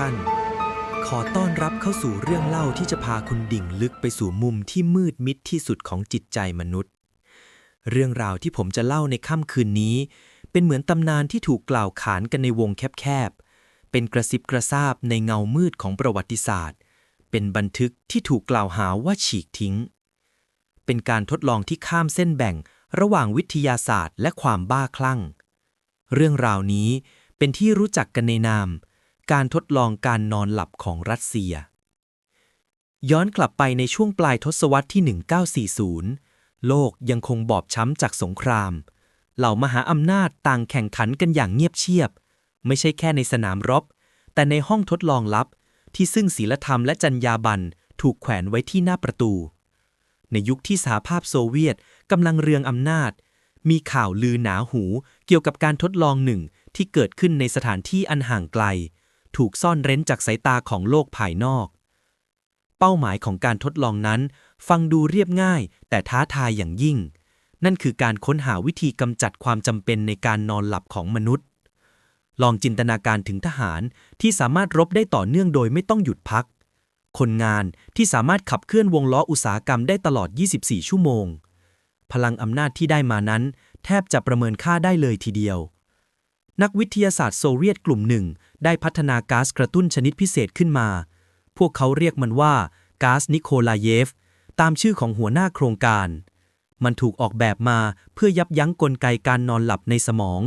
ท่าน ขอต้อนรับเข้าสู่เรื่องเล่าที่จะพาคุณดิ่งลึกไปสู่มุมที่มืดมิดที่สุดของจิตใจมนุษย์ เรื่องราวที่ผมจะเล่าในค่ำคืนนี้ เป็นเหมือนตำนานที่ถูกกล่าวขานกันในวงแคบๆ เป็นกระซิบกระซาบในเงามืดของประวัติศาสตร์ เป็นบันทึกที่ถูกกล่าวหาว่าฉีกทิ้ง เป็นการทดลองที่ข้ามเส้นแบ่งระหว่างวิทยาศาสตร์และความบ้าคลั่ง เรื่องราวนี้เป็นที่รู้จักกันในนาม การทดลองการนอนหลับของรัสเซีย ย้อนกลับไปในช่วงปลายทศวรรษที่ 1940 โลกยังคงบอบช้ำจากสงคราม เหล่ามหาอำนาจต่างแข่งขันกันอย่างเงียบเชียบ ไม่ใช่แค่ในสนามรบ แต่ในห้องทดลองลับ ที่ซึ่งศีลธรรมและจรรยาบรรณถูกแขวนไว้ที่หน้าประตู ในยุคที่สหภาพโซเวียตกำลังเรืองอำนาจ มีข่าวลือหนาหูเกี่ยวกับการทดลองหนึ่งที่เกิดขึ้นในสถานที่อันห่างไกล ถูกซ่อนเร้นจากสายตาของโลกภายนอก เป้าหมายของการทดลองนั้น ฟังดูเรียบง่าย แต่ท้าทายอย่างยิ่ง นั่นคือการค้นหาวิธีกำจัดความจำเป็นในการนอนหลับของมนุษย์ ลองจินตนาการถึงทหารที่สามารถรบได้ต่อเนื่องโดยไม่ต้องหยุดพัก คนงานที่สามารถขับเคลื่อนวงล้ออุตสาหกรรมได้ตลอด 24 ชั่วโมง พลังอำนาจที่ได้มานั้น แทบจะประเมินค่าได้เลยทีเดียว นักวิทยาศาสตร์โซเวียตกลุ่มหนึ่ง ได้พัฒนาก๊าซกระตุ้นชนิดพิเศษขึ้นมา พวกเขาเรียกมันว่าก๊าซนิโคลาเยฟ ตามชื่อของหัวหน้าโครงการ มันถูกออกแบบมาเพื่อยับยั้งกลไกการนอนหลับในสมอง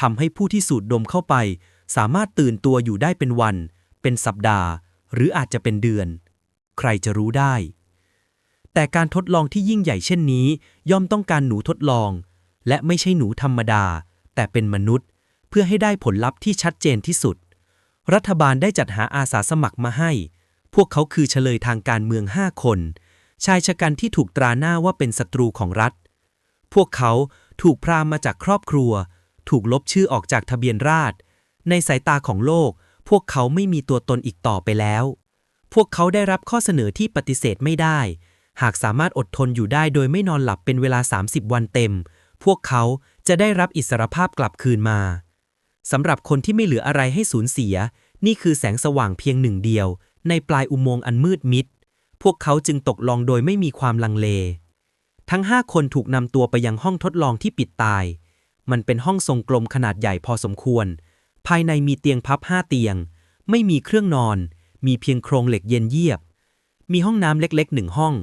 ทำให้ผู้ที่สูดดมเข้าไป สามารถตื่นตัวอยู่ได้เป็นวัน เป็นสัปดาห์ หรืออาจจะเป็นเดือน ใครจะรู้ได้ แต่การทดลองที่ยิ่งใหญ่เช่นนี้ ย่อมต้องการหนูทดลอง และไม่ใช่หนูธรรมดา แต่เป็นมนุษย์ เพื่อให้ได้ผลลัพธ์ที่ชัดเจนที่สุด รัฐบาลได้จัดหาอาสาสมัครมาให้ พวกเขาคือเฉลยทางการเมืองห้าคน ชายชะกันที่ถูกตราหน้าว่าเป็นศัตรูของรัฐ พวกเขาถูกพรามมาจากครอบครัว ถูกลบชื่อออกจากทะเบียนราษฎรในสายตาของโลก พวกเขาไม่มีตัวตนอีกต่อไปแล้ว พวกเขาได้รับข้อเสนอที่ปฏิเสธไม่ได้ หากสามารถอดทนอยู่ได้โดยไม่นอนหลับเป็นเวลา 30 วันเต็ม พวกเขาจะได้รับอิสรภาพกลับคืนมา สำหรับคนที่ไม่เหลืออะไรให้สูญเสีย นี่คือแสงสว่างเพียงหนึ่งเดียว ในปลายอุโมงค์อันมืดมิด พวกเขาจึงตกลงโดยไม่มีความลังเล ทั้งห้าคนถูกนำตัวไปยังห้องทดลองที่ปิดตาย มันเป็นห้องทรงกลมขนาดใหญ่พอสมควร ภายในมีเตียงพับห้าเตียง ไม่มีเครื่องนอน มีเพียงโครงเหล็กเย็นเยียบ มีห้องน้ำเล็กๆหนึ่งห้อง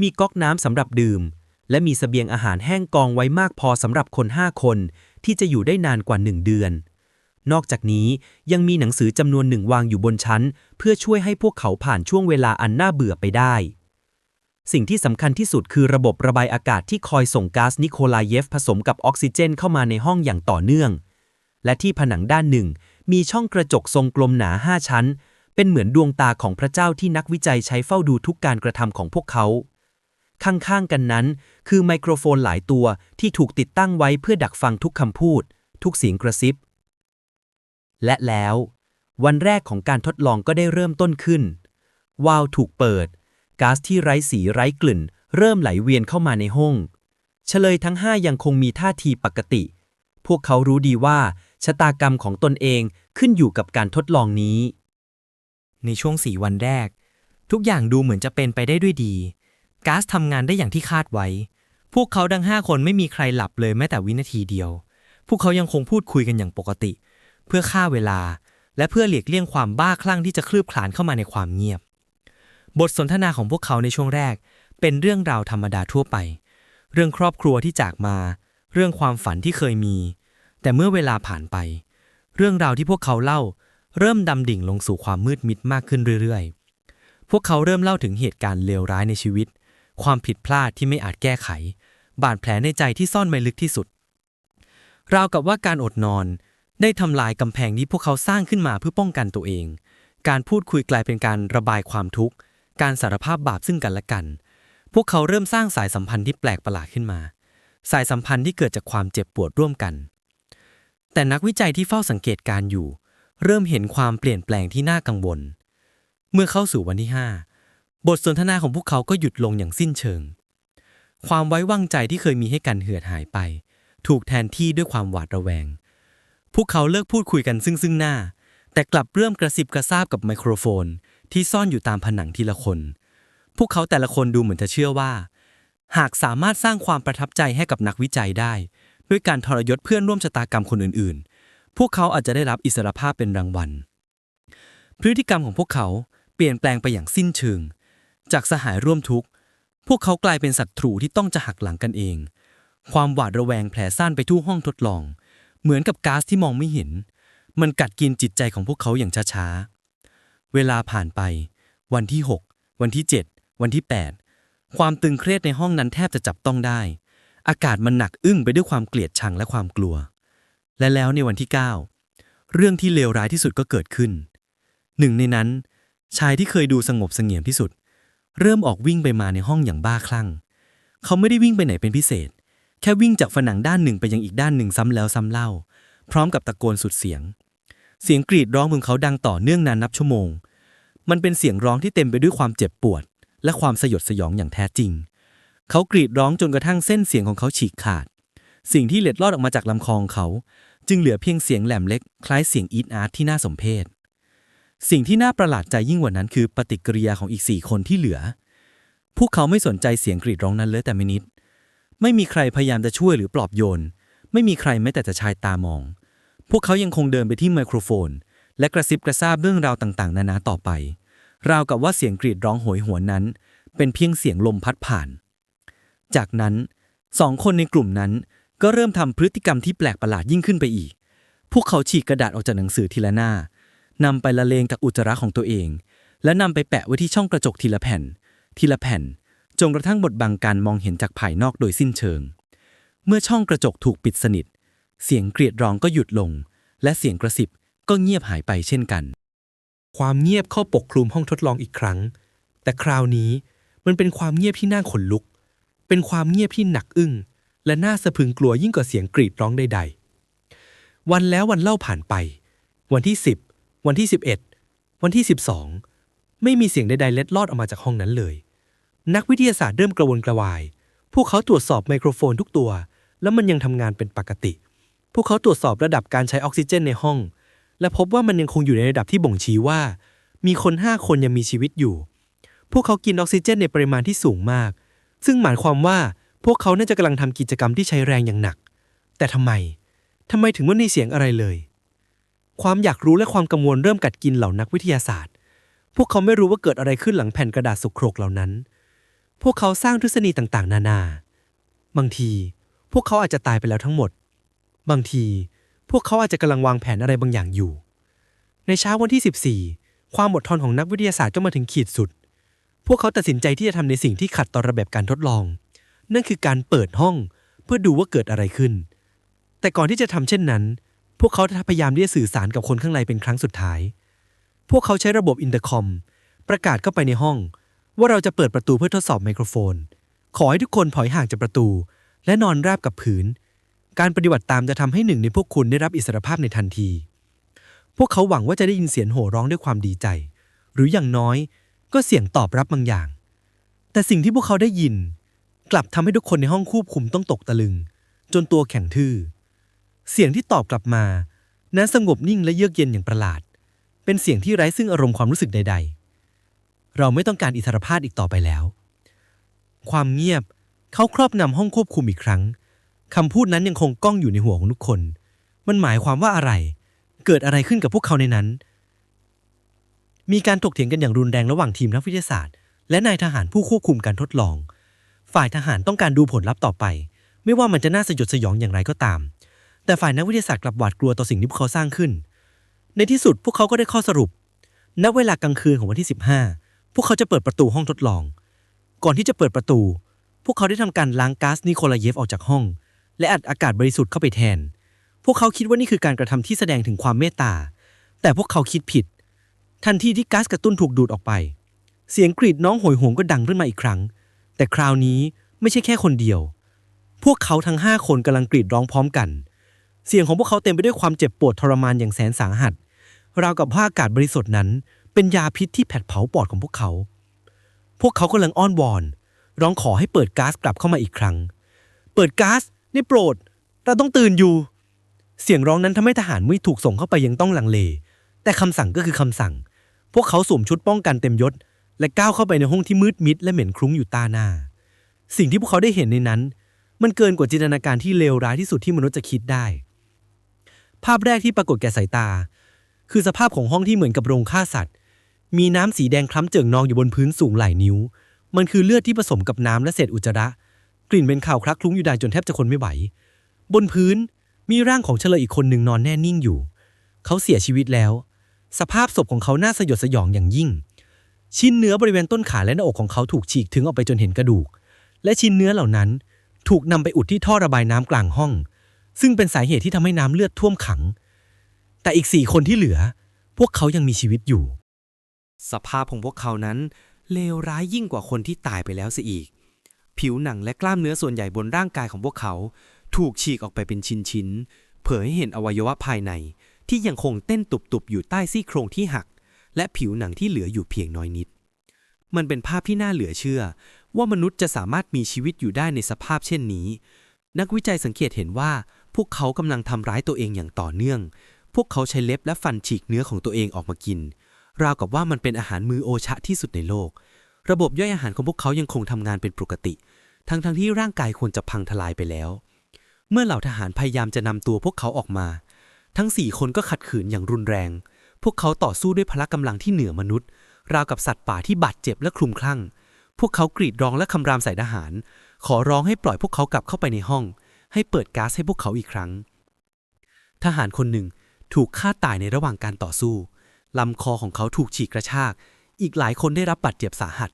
มีก๊อกน้ำสำหรับดื่ม และมีเสบียงอาหารแห้งกองไว้มากพอสำหรับคนห้าคน ที่จะอยู่ได้นานกว่าหนึ่งเดือน นอกจากนี้ยังมีหนังสือจำนวนหนึ่งวางอยู่บนชั้น เพื่อช่วยให้พวกเขาผ่านช่วงเวลาอันน่าเบื่อไปได้ สิ่งที่สำคัญที่สุดคือระบบระบายอากาศที่คอยส่งก๊าซนิโคลาเยฟผสมกับออกซิเจนเข้ามาในห้องอย่างต่อเนื่อง และที่ผนังด้านหนึ่ง มีช่องกระจกทรงกลมหนา5ชั้น เป็นเหมือนดวงตาของพระเจ้าที่นักวิจัยใช้เฝ้าดูทุกการกระทำของพวกเขา ข้างๆกันนั้น คือไมโครโฟนหลายตัวที่ถูกติดตั้งไว้เพื่อดักฟังทุกคำพูด ทุกเสียงกระซิบ และแล้ว วันแรกของการทดลองก็ได้เริ่มต้นขึ้น วาล์วถูกเปิดก๊าซที่ไร้สีไร้กลิ่น เริ่มไหลเวียนเข้ามาในห้อง เฉลยทั้งห้ายังคงมีท่าทีปกติ พวกเขารู้ดีว่า ชะตากรรมของตนเองขึ้นอยู่กับการทดลองนี้ ในช่วงสี่วันแรก ทุกอย่างดูเหมือนจะเป็นไปได้ด้วยดี ก๊าซทำงานได้อย่างที่คาดไว้ พวกเขาทั้งห้าคนไม่มีใครหลับเลยแม้แต่วินาทีเดียว พวกเขายังคงพูดคุยกันอย่างปกติ เพื่อฆ่าเวลา และเพื่อหลีกเลี่ยงความบ้าคลั่งที่จะคลืบคลานเข้ามาในความเงียบ บทสนทนาของพวกเขาในช่วงแรก เป็นเรื่องราวธรรมดาทั่วไป เรื่องครอบครัวที่จากมา เรื่องความฝันที่เคยมี แต่เมื่อเวลาผ่านไป เรื่องราวที่พวกเขาเล่า เริ่มดำดิ่งลงสู่ความมืดมิดมากขึ้นเรื่อยๆ พวกเขาเริ่มเล่าถึงเหตุการณ์เลวร้ายในชีวิต ความผิดพลาดที่ไม่อาจแก้ไข บาดแผลในใจที่ซ่อนไว้ลึกที่สุด ราวกับว่าการอดนอน ได้ทำลายกำแพงที่พวกเขาสร้างขึ้นมาเพื่อป้องกันตัวเอง การพูดคุยกลายเป็นการระบายความทุกข์ การสารภาพบาปซึ่งกันและกัน พวกเขาเริ่มสร้างสายสัมพันธ์ที่แปลกประหลาดขึ้นมา สายสัมพันธ์ที่เกิดจากความเจ็บปวดร่วมกัน แต่นักวิจัยที่เฝ้าสังเกตการอยู่ เริ่มเห็นความเปลี่ยนแปลงที่น่ากังวล เมื่อเข้าสู่วันที่5 บทสนทนาของพวกเขาก็หยุดลงอย่างสิ้นเชิง ความไว้วางใจที่เคยมีให้กันเหือดหายไป ถูกแทนที่ด้วยความหวาดระแวง พวกเขาเลิกพูดคุยกันซึ่งซึ่งหน้า แต่กลับเริ่มกระซิบกระซาบกับไมโครโฟน ที่ซ่อนอยู่ตามผนังทีละคน พวกเขาแต่ละคนดูเหมือนจะเชื่อว่า หากสามารถสร้างความประทับใจให้กับนักวิจัยได้ ด้วยการทรยศเพื่อนร่วมชะตากรรมคนอื่น ๆ พวกเขาอาจจะได้รับอิสรภาพเป็นรางวัล พฤติกรรมของพวกเขาเปลี่ยนแปลงไปอย่างสิ้นเชิง จากสหายร่วมทุกข์ พวกเขากลายเป็นศัตรูที่ต้องจะหักหลังกันเอง ความหวาดระแวงแผ่ซ่านไปทั่วห้องทดลอง เหมือนกับก๊าซที่มองไม่เห็น มันกัดกินจิตใจของพวกเขาอย่างช้าๆ เวลาผ่านไป วันที่ 6 วันที่ 7 วันที่ 8 ความตึงเครียดในห้องนั้นแทบจะจับต้องได้ อากาศมันหนักอึ้งไปด้วยความเกลียดชังและความกลัว และแล้วในวันที่ 9 เรื่องที่เลวร้ายที่สุดก็เกิดขึ้น หนึ่งในนั้นชายที่เคยดูสงบเสงี่ยมที่สุด เริ่มออกวิ่งไปมาในห้องอย่างบ้าคลั่ง เขาไม่ได้วิ่งไปไหนเป็นพิเศษ แค่วิ่งจากผนังด้านหนึ่งไปยังอีกด้านหนึ่งซ้ำแล้วซ้ำเล่า พร้อมกับตะโกนสุดเสียง เสียงกรีดร้องของเขาดังต่อเนื่องนานนับชั่วโมง มันเป็นเสียงร้องที่เต็มไปด้วยความเจ็บปวด และความสยดสยองอย่างแท้จริง เขากรีดร้องจนกระทั่งเส้นเสียงของเขาฉีกขาด สิ่งที่เล็ดลอดออกมาจากลำคอของเขา จึงเหลือเพียงเสียงแหลมเล็ก คล้ายเสียงอีดอาร์ตที่น่าสมเพช สิ่งที่น่าประหลาดใจยิ่งกว่านั้นคือปฏิกิริยาของอีกสี่คนที่เหลือ พวกเขาไม่สนใจเสียงกรีดร้องนั้นเลยแต่ไม่นิด ไม่มีใครพยายามจะช่วยหรือปลอบโยน ไม่มีใครแม้แต่จะชายตามอง พวกเขายังคงเดินไปที่ไมโครโฟน และกระซิบกระซาบเรื่องราวต่างๆ นานาต่อไป ราวกับว่าเสียงกรีดร้องโหยหวนนั้น เป็นเพียงเสียงลมพัดผ่าน จากนั้นสองคนในกลุ่มนั้นก็เริ่มทำพฤติกรรมที่แปลกประหลาดยิ่งขึ้นไปอีก พวกเขาฉีกกระดาษออกจากหนังสือทีละหน้า นำไปละเลงจากอุจจาระของตัวเอง และนำไปแปะไว้ที่ช่องกระจกทีละแผ่น ทีละแผ่น จนกระทั่งบดบังการมองเห็นจากภายนอกโดยสิ้นเชิง เมื่อช่องกระจกถูกปิดสนิท เสียงกรีดร้องก็หยุดลง และเสียงกระสิบก็เงียบหายไปเช่นกัน ความเงียบเข้าปกคลุมห้องทดลองอีกครั้ง แต่คราวนี้มันเป็นความเงียบที่น่าขนลุก เป็นความเงียบที่หนักอึ้ง และน่าสะพึงกลัวยิ่งกว่าเสียงกรีดร้องใดๆ วันแล้ววันเล่าผ่านไป วันที่10 วันที่ 11 วันที่ 12 ไม่มีเสียงใดๆเล็ดลอดออกมาจากห้องนั้นเลย นักวิทยาศาสตร์เริ่มกระวนกระวาย พวกเขาตรวจสอบไมโครโฟนทุกตัว แล้วมันยังทำงานเป็นปกติ พวกเขาตรวจสอบระดับการใช้ออกซิเจนในห้อง และพบว่ามันยังคงอยู่ในระดับที่บ่งชี้ว่า มีคนห้าคนยังมีชีวิตอยู่ พวกเขากินออกซิเจนในปริมาณที่สูงมาก ซึ่งหมายความว่าพวกเขาน่าจะกำลังทำกิจกรรมที่ใช้แรงอย่างหนัก แต่ทำไมทำไมถึงไม่มีเสียงอะไรเลย ความอยากรู้และความกังวลเริ่มกัดกินเหล่านักวิทยาศาสตร์ พวกเขาไม่รู้ว่าเกิดอะไรขึ้นหลังแผ่นกระดาษสุกโครกเหล่านั้น พวกเขาสร้างทฤษฎีต่างๆ นานา บางที พวกเขาอาจจะตายไปแล้วทั้งหมด บางที พวกเขาอาจจะกำลังวางแผนอะไรบางอย่างอยู่ ในเช้าวันที่ 14 ความอดทนของนักวิทยาศาสตร์ก็มาถึงขีดสุด พวกเขาตัดสินใจที่จะทำในสิ่งที่ขัดต่อระเบียบการทดลอง นั่นคือการเปิดห้องเพื่อดูว่าเกิดอะไรขึ้น แต่ก่อนที่จะทำเช่นนั้น พวกเขาพยายามที่จะสื่อสารกับคนข้างในเป็นครั้งสุดท้าย พวกเขาใช้ระบบอินเตอร์คอม ประกาศเข้าไปในห้อง ว่าเราจะเปิดประตูเพื่อทดสอบไมโครโฟน ขอให้ทุกคนถอยห่างจากประตู และนอนราบกับผืน การปฏิบัติตามจะทำให้หนึ่งในพวกคุณได้รับอิสรภาพในทันที พวกเขาหวังว่าจะได้ยินเสียงโห่ร้องด้วยความดีใจ หรืออย่างน้อย ก็เสียงตอบรับบางอย่าง แต่สิ่งที่พวกเขาได้ยิน กลับทำให้ทุกคนในห้องควบคุมต้องตกตะลึง จนตัวแข็งทื่อ เสียงที่ตอบกลับมานั้นสงบนิ่งและเยือกเย็นอย่างประหลาด เป็นเสียงที่ไร้ซึ่งอารมณ์ความรู้สึกใด ๆ เราไม่ต้องการอิสรภาพอีกต่อไปแล้ว ความเงียบเขาครอบงำห้องควบคุมอีกครั้งคำพูดนั้นยังคงก้องอยู่ในหัวของทุกคน มันหมายความว่าอะไร เกิดอะไรขึ้นกับพวกเขาในนั้น มีการถกเถียงกันอย่างรุนแรงระหว่างทีมนักวิทยาศาสตร์ และนายทหารผู้ควบคุมการทดลอง ฝ่ายทหารต้องการดูผลลัพธ์ต่อไป ไม่ว่ามันจะน่าสยดสยองอย่างไรก็ตาม แต่ฝ่ายนักวิทยาศาสตร์กลับหวาดกลัวต่อสิ่งที่พวกเขาสร้างขึ้น ในที่สุดพวกเขาก็ได้ข้อสรุป ณ เวลากลางคืนของวันที่ 15 พวกเขาจะเปิดประตูห้องทดลอง ก่อนที่จะเปิดประตู พวกเขาได้ทำการล้างก๊าซนิโคลาเยฟออกจากห้อง และอัดอากาศบริสุทธิ์เข้าไปแทน พวกเขาคิดว่านี่คือการกระทำที่แสดงถึงความเมตตา แต่พวกเขาคิดผิด ทันทีที่ก๊าซกระตุ้นถูกดูดออกไป เสียงกรีดน้องโหยหวนก็ดังขึ้นมาอีกครั้ง แต่คราวนี้ไม่ใช่แค่คนเดียว พวกเขาทั้งห้าคนกำลังกรีดร้องพร้อมกัน เสียงของพวกเขาเต็มไปด้วยความเจ็บปวดทรมานอย่างแสนสาหัส ราวกับว่าอากาศบริสุทธิ์นั้น เป็นยาพิษที่แผดเผาปอดของพวกเขา พวกเขากำลังอ้อนวอน ร้องขอให้เปิดก๊าซกลับเข้ามาอีกครั้ง เปิดก๊าซนี่โปรด เราต้องตื่นอยู่ เสียงร้องนั้นทำให้ทหารไม่ถูกส่งเข้าไปยังต้องลังเล แต่คำสั่งก็คือคำสั่ง พวกเขาสวมชุดป้องกันเต็มยศ และก้าวเข้าไปในห้องที่มืดมิด และเหม็นคลุ้งอยู่ตาหน้า สิ่งที่พวกเขาได้เห็นในนั้น มันเกินกว่าจินตนาการที่เลวร้ายที่สุดที่มนุษย์จะคิดได้ ภาพแรกที่ปรากฏแก่สายตา คือสภาพของห้องที่เหมือนกับโรงฆ่าสัตว์ มีน้ำสีแดงคล้ำเจิ่งนองอยู่บนพื้นสูงหลายนิ้ว มันคือเลือดที่ผสมกับน้ำและเศษอุจจาระ กลิ่นเป็นข่าวคลักคลุ้งอยู่ได้จนแทบจะคนไม่ไหว บนพื้นมีร่างของเฉลยอีกคนหนึ่งนอนแน่นิ่งอยู่ เขาเสียชีวิตแล้ว สภาพศพของเขาน่าสยดสยองอย่างยิ่ง ชิ้นเนื้อบริเวณต้นขาและหน้าอกของเขาถูกฉีกถึงออกไปจนเห็นกระดูก และชิ้นเนื้อเหล่านั้นถูกนำไปอุดที่ท่อระบายน้ำกลางห้อง ซึ่งเป็นสาเหตุที่ทำให้น้ำเลือดท่วมขัง แต่อีกสี่คนที่เหลือ พวกเขายังมีชีวิตอยู่ สภาพของพวกเขานั้นเลวร้ายยิ่งกว่าคนที่ตายไปแล้วเสียอีก ผิวหนังและกล้ามเนื้อส่วนใหญ่บนร่างกายของพวกเขา ถูกฉีกออกไปเป็นชิ้นๆ เผยให้เห็นอวัยวะภายใน ที่ยังคงเต้นตุบๆอยู่ใต้ซี่โครงที่หัก และผิวหนังที่เหลืออยู่เพียงน้อยนิด มันเป็นภาพที่น่าเหลือเชื่อ ว่ามนุษย์จะสามารถมีชีวิตอยู่ได้ในสภาพเช่นนี้ นักวิจัยสังเกตเห็นว่า วกเขากำลังทำร้ายตัวเองอย่างต่อเนื่อง พวกเขาใช้เล็บและฟันฉีกเนื้อของตัวเองออกมากิน ราวกับว่ามันเป็นอาหารมือโอชะที่สุดในโลก ระบบย่อยอาหารของพวกเขายังคงทำงานเป็นปกติ ทั้งๆทที่ร่างกายควรจะพังทลายไปแล้ว เมื่อเหล่าทหารพยายามจะนำตัวพวกเขาออกมา ทั้งสี่คนก็ขัดขืนอย่างรุนแรง พวกเขาต่อสู้ด้วยพละกำลังที่เหนือมนุษย์ ราวกับสัตว์ป่าที่บาดเจ็บและคลุมคลั่ง พวกเขากรีดร้องและคำรามใส่ทหาร ขอร้องให้ปล่อยพวกเขากลับเข้าไปในห้อง ให้เปิดก๊าซให้พวกเขาอีกครั้ง ทหารคนหนึ่งถูกฆ่าตายในระหว่างการต่อสู้ ลำคอของเขาถูกฉีกกระชาก อีกหลายคนได้รับบาดเจ็บสาหัส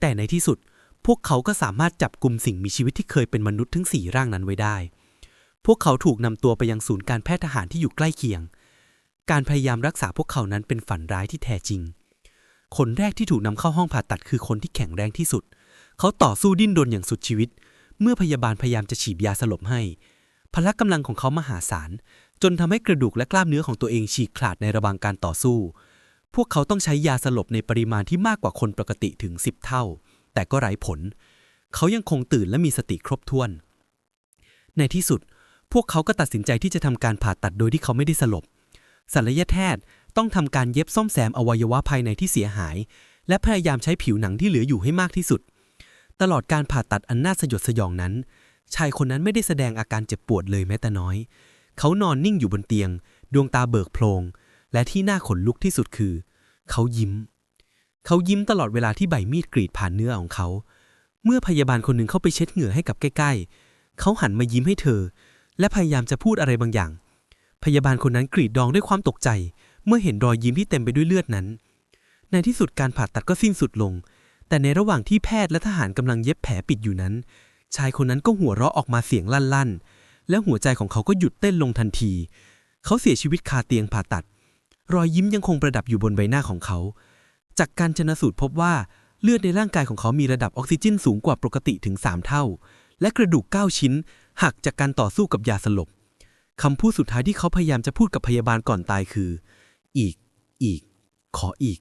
แต่ในที่สุดพวกเขาก็สามารถจับกลุ่มสิ่งมีชีวิตที่เคยเป็นมนุษย์ทั้งสี่ร่างนั้นไว้ได้ พวกเขาถูกนำตัวไปยังศูนย์การแพทย์ทหารที่อยู่ใกล้เคียง การพยายามรักษาพวกเขานั้นเป็นฝันร้ายที่แท้จริง คนแรกที่ถูกนำเข้าห้องผ่าตัดคือคนที่แข็งแรงที่สุด เขาต่อสู้ดิ้นรนอย่างสุดชีวิต เมื่อพยาบาลพยายามจะฉีดยาสลบให้ พละกำลังของเขามหาศาล จนทำให้กระดูกและกล้ามเนื้อของตัวเองฉีกขาดในระหว่างการต่อสู้ พวกเขาต้องใช้ยาสลบในปริมาณที่มากกว่าคนปกติถึง 10 เท่า แต่ก็ไร้ผล เขายังคงตื่นและมีสติครบถ้วน ในที่สุด พวกเขาก็ตัดสินใจที่จะทำการผ่าตัดโดยที่เขาไม่ได้สลบศัลยแพทย์ต้องทำการเย็บซ่อมแซมอวัยวะภายในที่เสียหาย และพยายามใช้ผิวหนังที่เหลืออยู่ให้มากที่สุด ตลอดการผ่าตัดอันน่าสยดสยองนั้น ชายคนนั้นไม่ได้แสดงอาการเจ็บปวดเลยแม้แต่น้อย เขานอนนิ่งอยู่บนเตียง ดวงตาเบิกโพลงและที่น่าขนลุกที่สุดคือ เขายิ้ม เขายิ้มตลอดเวลาที่ใบมีดกรีดผ่านเนื้อของเขา เมื่อพยาบาลคนหนึ่งเข้าไปเช็ดเหงื่อให้กับใกล้ ๆ เขาหันมายิ้มให้เธอ และพยายามจะพูดอะไรบางอย่าง พยาบาลคนนั้นกรีดดองด้วยความตกใจ เมื่อเห็นรอยยิ้มที่เต็มไปด้วยเลือดนั้น ในที่สุดการผ่าตัดก็สิ้นสุดลง แต่ในระหว่างที่แพทย์และทหารกำลังเย็บแผลปิดอยู่นั้น ชายคนนั้นก็หัวเราะออกมาเสียงลั่นๆ และหัวใจของเขาก็หยุดเต้นลงทันที เขาเสียชีวิตคาเตียงผ่าตัด รอยยิ้มยังคงประดับอยู่บนใบหน้าของเขา จากการชนสูตรพบว่าเลือดในร่างกายของเขามีระดับออกซิเจนสูงกว่าปกติถึง 3 เท่า และกระดูก 9 ชิ้น หักจากการต่อสู้กับยาสลบคำพูดสุดท้ายที่เขาพยายามจะพูดกับพยาบาลก่อนตายคือ อีก อีก ขออีก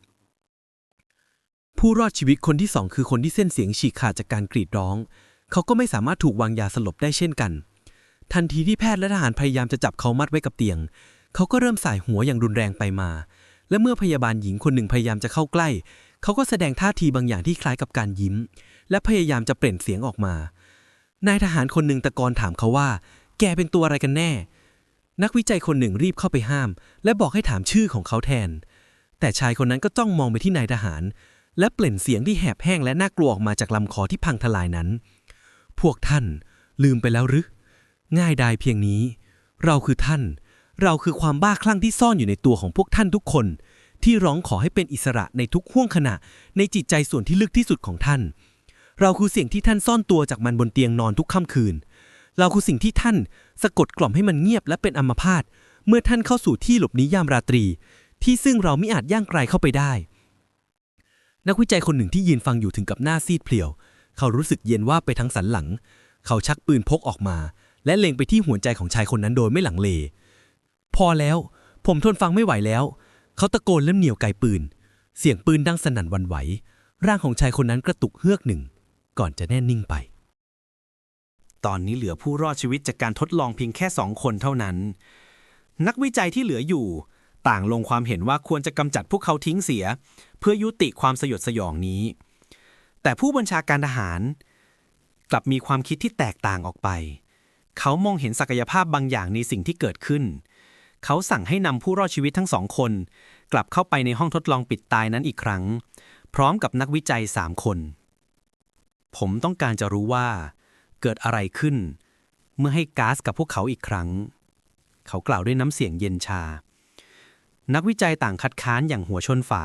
ผู้รอดชีวิตคนที่สองคือคนที่เส้นเสียงฉีกขาดจากการกรีดร้อง เขาก็ไม่สามารถถูกวางยาสลบได้เช่นกัน ทันทีที่แพทย์และทหารพยายามจะจับเขามัดไว้กับเตียง เขาก็เริ่มสายหัวอย่างรุนแรงไปมา และเมื่อพยาบาลหญิงคนหนึ่งพยายามจะเข้าใกล้ เขาก็แสดงท่าทีบางอย่างที่คล้ายกับการยิ้ม และพยายามจะเปล่งเสียงออกมา นายทหารคนหนึ่งตะโกนถามเขาว่า แกเป็นตัวอะไรกันแน่ นักวิจัยคนหนึ่งรีบเข้าไปห้าม และบอกให้ถามชื่อของเขาแทน แต่ชายคนนั้นก็จ้องมองไปที่นายทหาร และเปล่งเสียงที่แหบแห้งและน่ากลัวออกมาจากลำคอที่พังทลายนั้น พวกท่านลืมไปแล้วหรือ ง่ายดายเพียงนี้ เราคือท่าน เราคือความบ้าคลั่งที่ซ่อนอยู่ในตัวของพวกท่านทุกคน ที่ร้องขอให้เป็นอิสระในทุกห่วงขณะ ในจิตใจส่วนที่ลึกที่สุดของท่าน เราคือเสียงที่ท่านซ่อนตัวจากมันบนเตียงนอนทุกค่ำคืน เราคือสิ่งที่ท่านสะกดกล่อมให้มันเงียบและเป็นอัมพาตเมื่อท่านเข้าสู่ที่หลบหนียามราตรี ที่ซึ่งเราไม่อาจย่างไกลเข้าไปได้ นักวิจัยคนหนึ่งที่ยืนฟังอยู่ถึงกับหน้าซีดเพลียว เขารู้สึกเย็นว่าไปทั้งสันหลัง เขาชักปืนพกออกมา และเล็งไปที่หัวใจของชายคนนั้นโดยไม่หลังเล พอแล้ว ผมทนฟังไม่ไหวแล้ว เขาตะโกนเล่มเหนียวไกปืน เสียงปืนดังสนั่นวันไหว ร่างของชายคนนั้นกระตุกเฮือกหนึ่ง ก่อนจะแน่นิ่งไป ตอนนี้เหลือผู้รอดชีวิตจากการทดลองเพียงแค่สองคนเท่านั้น นักวิจัยที่เหลืออยู่ ต่างลงความเห็นว่าควรจะกำจัดพวกเขาทิ้งเสีย เพื่อยุติความสยดสยองนี้ แต่ผู้บัญชาการทหาร กลับมีความคิดที่แตกต่างออกไป เขามองเห็นศักยภาพบางอย่างในสิ่งที่เกิดขึ้น เขาสั่งให้นำผู้รอดชีวิตทั้งสองคน กลับเข้าไปในห้องทดลองปิดตายนั้นอีกครั้ง พร้อมกับนักวิจัยสามคน ผมต้องการจะรู้ว่า เกิดอะไรขึ้น เมื่อให้ก๊าซกับพวกเขาอีกครั้ง เขากล่าวด้วยน้ำเสียงเย็นชา นักวิจัยต่างคัดค้านอย่างหัวชนฝา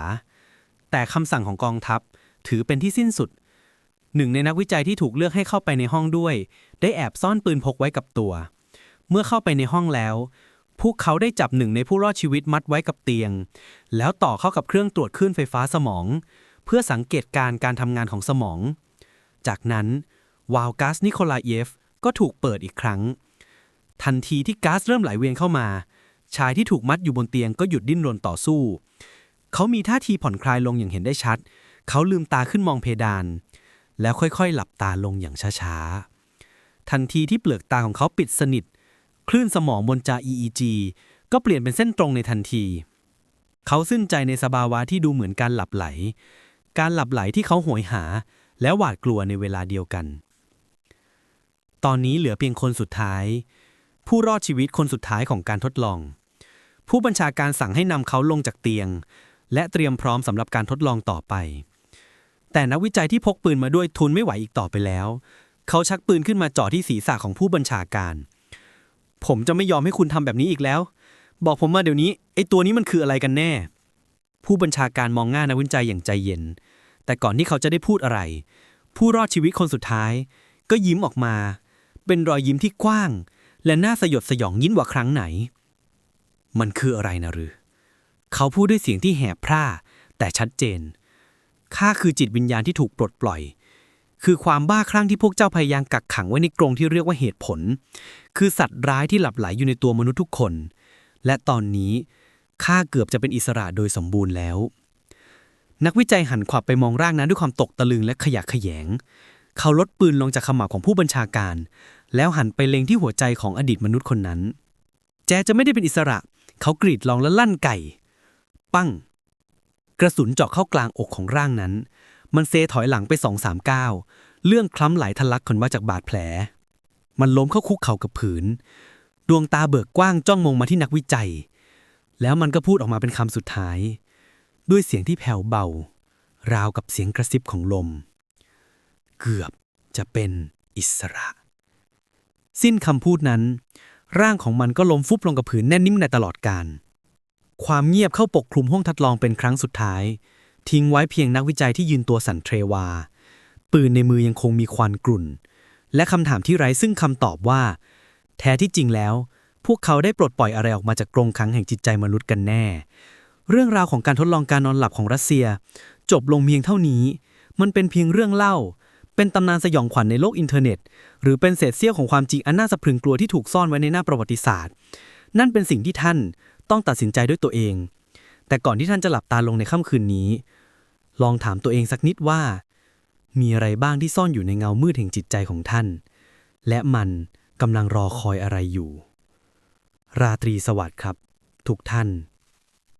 แต่คำสั่งของกองทัพถือเป็นที่สิ้นสุด หนึ่งในนักวิจัยที่ถูกเลือกให้เข้าไปในห้องด้วย ได้แอบซ่อนปืนพกไว้กับตัว เมื่อเข้าไปในห้องแล้ว พวกเขาได้จับหนึ่งในผู้รอดชีวิตมัดไว้กับเตียง แล้วต่อเข้ากับเครื่องตรวจคลื่นไฟฟ้าสมอง เพื่อสังเกตการการทำงานของสมอง จากนั้นวาล์วก๊าซนิโคลาเยฟก็ถูกเปิดอีกครั้ง ทันทีที่ก๊าซเริ่มไหลเวียนเข้ามา ชายที่ถูกมัดอยู่บนเตียงก็หยุดดิ้นรนต่อสู้ เขามีท่าทีผ่อนคลายลงอย่างเห็นได้ชัด เขาลืมตาขึ้นมองเพดาน แล้วค่อยๆ หลับตาลงอย่างช้าๆ ทันทีที่เปลือกตาของเขาปิดสนิท คลื่นสมองบนจา EEG ก็เปลี่ยนเป็นเส้นตรงในทันที เขาสิ้นใจในสภาวะที่ดูเหมือนการหลับไหล การหลับไหลที่เขาโหยหา และหวาดกลัวในเวลาเดียวกัน ตอนนี้เหลือเพียงคนสุดท้าย ผู้รอดชีวิตคนสุดท้ายของการทดลอง ผู้บัญชาการสั่งให้นำเขาลงจากเตียง และเตรียมพร้อมสำหรับการทดลองต่อไป แต่นักวิจัยที่พกปืนมาด้วยทุนไม่ไหวอีกต่อไปแล้ว เขาชักปืนขึ้นมาจ่อที่ศีรษะของผู้บัญชาการ ผมจะไม่ยอมให้คุณทำแบบนี้อีกแล้ว บอกผมมาเดี๋ยวนี้ไอ้ตัวนี้มันคืออะไรกันแน่ ผู้บัญชาการมองหน้านักวิจัยอย่างใจเย็น แต่ก่อนที่เขาจะได้พูดอะไร ผู้รอดชีวิตคนสุดท้าย ก็ยิ้มออกมา เป็นรอยยิ้มที่กว้าง และน่าสยดสยองยิ่งกว่าครั้งไหน มันคืออะไรนะหรือ เขาพูดด้วยเสียงที่แหบพร่า แต่ชัดเจน ข้าคือจิตวิญญาณที่ถูกปลดปล่อย คือความบ้าคลั่งที่พวกเจ้าพยายามกักขังไว้ในกรงที่เรียกว่าเหตุผล คือสัตว์ร้ายที่หลับไหลอยู่ในตัวมนุษย์ทุกคน และตอนนี้ข้าเกือบจะเป็นอิสระโดยสมบูรณ์แล้ว นักวิจัยหันขวับไปมองร่างนั้นด้วยความตกตะลึงและขยะแขยง เขาลดปืนลงจากขมับของผู้บัญชาการ แล้วหันไปเล็งที่หัวใจของอดีตมนุษย์คนนั้น แจจะไม่ได้เป็นอิสระ เขากรีดลองและลั่นไก่ ปั้ง กระสุนเจาะเข้ากลางอกของร่างนั้น มันเซถอยหลังไปสองสามก้าวเลื่องคล้ำไหลทะลักคนมาจากบาดแผล มันล้มเข้าคุกเข่ากับผืน ดวงตาเบิกกว้างจ้องมองมาที่นักวิจัย แล้วมันก็พูดออกมาเป็นคำสุดท้าย ด้วยเสียงที่แผ่วเบา ราวกับเสียงกระซิบของลม เกือบจะเป็นอิสระ สิ้นคำพูดนั้น ร่างของมันก็ล้มฟุบลงกับผืนแน่นนิ่งในตลอดการ ความเงียบเข้าปกคลุมห้องทดลองเป็นครั้งสุดท้าย ทิ้งไว้เพียงนักวิจัยที่ยืนตัวสั่นเทรวา ปืนในมือยังคงมีควันกลุ่น และคำถามที่ไร้ซึ่งคำตอบว่า แท้ที่จริงแล้ว พวกเขาได้ปลดปล่อยอะไรออกมาจากกรงขังแห่งจิตใจมนุษย์กันแน่ เรื่องราวของการทดลองการนอนหลับของรัสเซีย จบลงเพียงเท่านี้ มันเป็นเพียงเรื่องเล่า เป็นตำนานสยองขวัญในโลกอินเทอร์เน็ต หรือเป็นเศษเสี้ยวของความจริงอันน่าสะพรึงกลัวที่ถูกซ่อนไว้ในหน้าประวัติศาสตร์ นั่นเป็นสิ่งที่ท่านต้องตัดสินใจด้วยตัวเอง แต่ก่อนที่ท่านจะหลับตาลงในค่ำคืนนี้ ลองถามตัวเองสักนิดว่า มีอะไรบ้างที่ซ่อนอยู่ในเงามืดแห่งจิตใจของท่าน และมันกำลังรอคอยอะไรอยู่ ราตรีสวัสดิ์ครับ ทุกท่าน